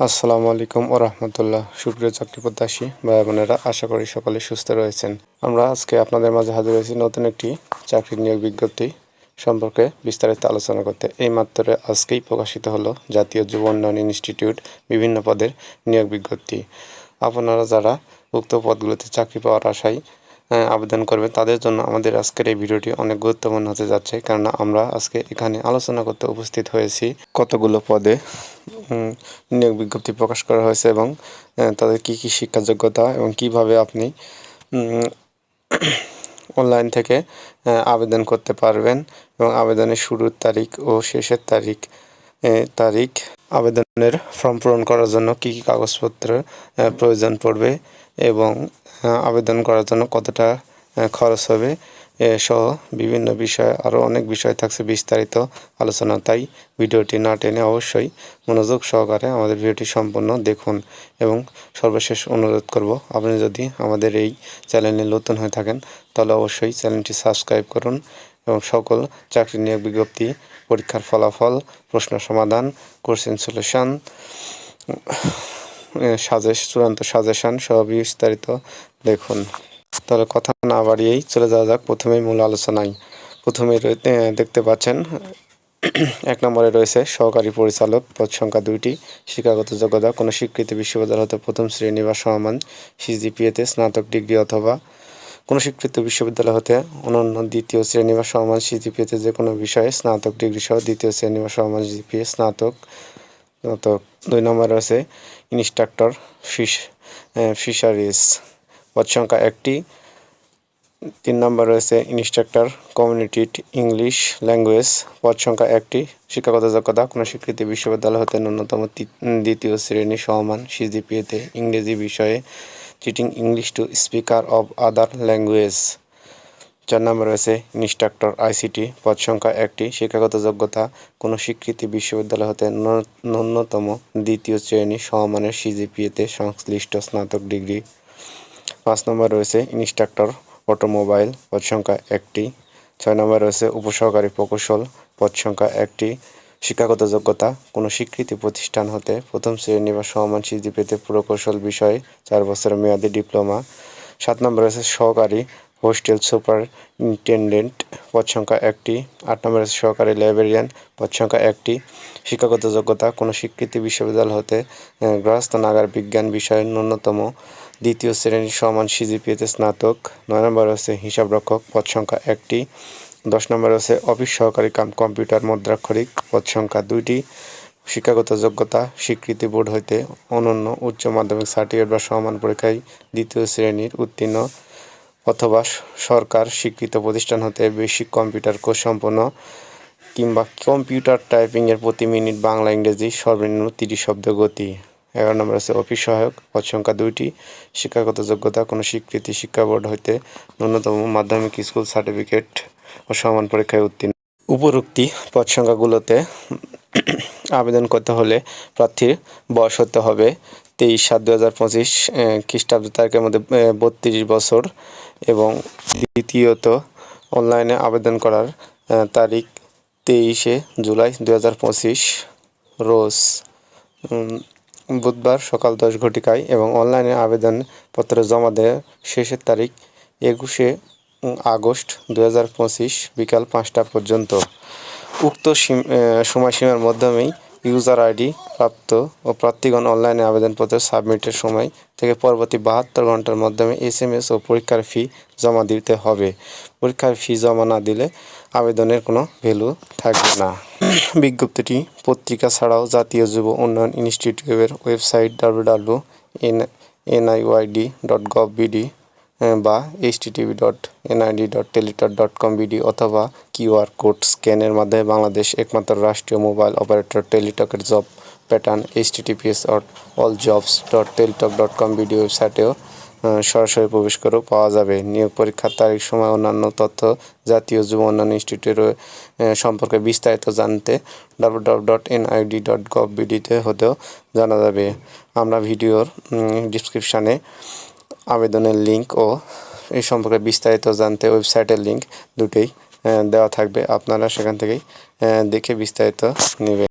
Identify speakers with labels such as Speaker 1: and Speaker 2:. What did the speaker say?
Speaker 1: আসসালামু আলাইকুম ও রহমতুল্লাহ। সুপ্রিয় চাকরি প্রত্যাশী ভাই বোনেরা, আশা করি সকলে সুস্থ রয়েছেন। আমরা আজকে আপনাদের মাঝে হাজির হয়েছি নতুন একটি চাকরির নিয়োগ বিজ্ঞপ্তি সম্পর্কে বিস্তারিত আলোচনা করতে। এই মাত্র আজকেই প্রকাশিত হলো জাতীয় যুব উন্নয়ন ইনস্টিটিউট বিভিন্ন পদের নিয়োগ বিজ্ঞপ্তি। আপনারা যারা উক্ত পদগুলোতে চাকরি পাওয়ার আশায় আবেদন করবে। তাদের জন্য আমাদের আজকের এই ভিডিওটি অনেক গুরুত্বপূর্ণ হতে যাচ্ছে, কেননা আমরা আজকে এখানে আলোচনা করতে উপস্থিত হয়েছি কতগুলো পদে নিয়োগ বিজ্ঞপ্তি প্রকাশ করা হয়েছে এবং তাদের কি কি শিক্ষা যোগ্যতা এবং কীভাবে আপনি অনলাইন থেকে আবেদন করতে পারবেন এবং আবেদনের শুরুর তারিখ ও শেষের তারিখ তারিখ আবেদনের ফর্ম পূরণ করার জন্য কী কী কাগজপত্র প্রয়োজন পড়বে এবং আবেদন করার জন্য কতটা খরচ হবে সহ বিভিন্ন বিষয় আরও অনেক বিষয় থাকছে বিস্তারিত আলোচনা। তাই ভিডিওটি না টেনে অবশ্যই মনোযোগ সহকারে আমাদের ভিডিওটি সম্পূর্ণ দেখুন এবং সর্বশেষ অনুরোধ করব, আপনি যদি আমাদের এই চ্যানেলে নতুন হয়ে থাকেন, তাহলে অবশ্যই চ্যানেলটি সাবস্ক্রাইব করুন এবং সকল চাকরি নিয়োগ বিজ্ঞপ্তি পরীক্ষার ফলাফল, প্রশ্ন সমাধান কোশ্চেন সলিউশন সাজেশ চূড়ান্ত সাজেশন সহ বিস্তারিত দেখুন। তাহলে কথা না বাড়িয়েই চলে যাওয়া যাক প্রথমেই মূল আলোচনায়। প্রথমেই দেখতে পাচ্ছেন, এক নম্বরে রয়েছে সহকারী পরিচালক, পদ সংখ্যা দুইটি, শিক্ষাগত যোগ্যতা, কোনো স্বীকৃতি বিশ্ববিদ্যালয় হতে প্রথম শ্রেণি বা সমান, সিজিপিএতে স্নাতক ডিগ্রি অথবা কোনো স্বীকৃত বিশ্ববিদ্যালয় হতে অনন্য দ্বিতীয় শ্রেণি বা সমান সিজিপিএতে যে কোনো বিষয়ে স্নাতক ডিগ্রি সহ দ্বিতীয় শ্রেণি বা সমান জিপিএ স্নাতক স্নাতক। দুই নম্বরে রয়েছে ইনস্ট্রাক্টর ফিশ ফিশারিজ। পদ সংখ্যা একটি। তিন নম্বর রয়েছে ইনস্ট্রাক্টর কমিউনিটি ইংলিশ ল্যাঙ্গুয়েজ। পদ সংখ্যা একটি। শিক্ষাগত যোগ্যতা, কোনো স্বীকৃতি বিশ্ববিদ্যালয় হতে ন্যূনতম দ্বিতীয় শ্রেণি সমমান সিজিপিএতে ইংরেজি বিষয়ে cheating English to speaker of other language চার নম্বর রয়েছে ইনস্ট্রাক্টর আইসিটি পদ সংখ্যা একটি, শিক্ষাগত যোগ্যতা, কোনো স্বীকৃতি বিশ্ববিদ্যালয় হতে ন্যূন- ন্যূনতম দ্বিতীয় শ্রেণি সমমানের সিজিপিএতে সংশ্লিষ্ট স্নাতক ডিগ্রি। পাঁচ নম্বর রয়েছে ইনস্ট্রাক্টর অটোমোবাইল পদ সংখ্যা একটি। ছয় নম্বর রয়েছে উপসহকারী প্রকৌশল, পদ সংখ্যা একটি। শিক্ষাগত যোগ্যতা কোনো স্বীকৃতি প্রতিষ্ঠান হতে প্রথম শ্রেণি বা সমান সিজিপিতে প্রকৌশল বিষয়ে চার বছরের মেয়াদি ডিপ্লোমা। সাত নম্বর আছে সহকারী হোস্টেল সুপারিনটেন্ডেন্ট পদ সংখ্যা একটি। আট নম্বর রয়েছে সহকারী লাইব্রেরিয়ান পদ সংখ্যা একটি। শিক্ষাগত যোগ্যতা কোনো স্বীকৃতি বিশ্ববিদ্যালয় হতে আহ, গৃহস্থ নাগার বিজ্ঞান বিষয়ে ন্যূনতম দ্বিতীয় শ্রেণির সমান সিজিপিএতে স্নাতক। নয় নম্বর আছে হিসাবরক্ষক পদ সংখ্যা একটি। দশ নম্বর আছে অফিস সহকারী কাম কম্পিউটার মুদ্রাক্ষরিক, পদ সংখ্যা দুইটি, শিক্ষাগত যোগ্যতা, স্বীকৃতি বোর্ড হইতে অনন্য উচ্চ মাধ্যমিক সার্টিফিকেট বা সমান পরীক্ষায় দ্বিতীয় শ্রেণির উত্তীর্ণ অথবা সরকার স্বীকৃত প্রতিষ্ঠান হতে বেসিক কম্পিউটার কোর্স সম্পন্ন কিংবা কম্পিউটার টাইপিংয়ের প্রতি মিনিট বাংলা, ইংরেজি, সর্বনিম্ন তিরিশ শব্দ গতি। এগারো নম্বর আছে অফিস সহায়ক, পদ সংখ্যা দুইটি, শিক্ষাগত যোগ্যতা, কোনো স্বীকৃতি শিক্ষা বোর্ড হইতে ন্যূনতম মাধ্যমিক স্কুল সার্টিফিকেট ও সমান পরীক্ষায় উত্তীর্ণ। উপরোক্তি পদ সংখ্যাগুলোতে আবেদন করতে হলে প্রার্থীর বয়স হতে হবে তেইশ সাত দু হাজার পঁচিশ খ্রিস্টাব্দ তারিখের মধ্যে বত্রিশ বছর এবং দ্বিতীয়ত অনলাইনে আবেদন করার তারিখ তেইশে জুলাই দু হাজার পঁচিশ, রোজ বুধবার সকাল দশ ঘটিকায় এবং অনলাইনে আবেদনপত্র জমা দেওয়ার শেষের তারিখ একুশে আগস্ট দু হাজার পঁচিশ বিকাল পাঁচটা পর্যন্ত। উক্ত সীম- সময়সীমার মাধ্যমেই ইউজার আইডি প্রাপ্ত ও প্রার্থীগণ অনলাইনে আবেদনপত্র সাবমিটের সময় থেকে পরবর্তী বাহাত্তর ঘণ্টার মাধ্যমে এস এম এস ও পরীক্ষার ফি জমা দিতে হবে। পরীক্ষার ফি জমা না দিলে আবেদনের কোনো ভ্যালু থাকবে না। বিজ্ঞপ্তিটি পত্রিকা ছাড়াও জাতীয় যুব উন্নয়ন ইনস্টিটিউটের website W W N, NIYD dot gov BD বা H TV dot NID dot Teletalk dot com BD অথবা কিউআর কোড স্ক্যানের মাধ্যমে বাংলাদেশ একমাত্র রাষ্ট্রীয় mobile operator টেলিটকের job pattern H TTPS all jobs dot Teletalk dot com BD ওয়েবসাইটেও সরাসরি প্রবেশ করেও পাওয়া যাবে। নিয়োগ পরীক্ষার তারিখ, সময়, অন্যান্য তথ্য, জাতীয় যুব উন্নয়ন ইনস্টিটিউটের সম্পর্কে বিস্তারিত জানতে W W dot NID dot gov বিডিতে হতেও জানা যাবে। আমরা ভিডিওর ডিসক্রিপশানে আবেদনের লিঙ্ক ও এই সম্পর্কে বিস্তারিত জানতে ওয়েবসাইটের লিঙ্ক দুটোই দেওয়া থাকবে। আপনারা সেখান থেকেই দেখে বিস্তারিত নেবেন।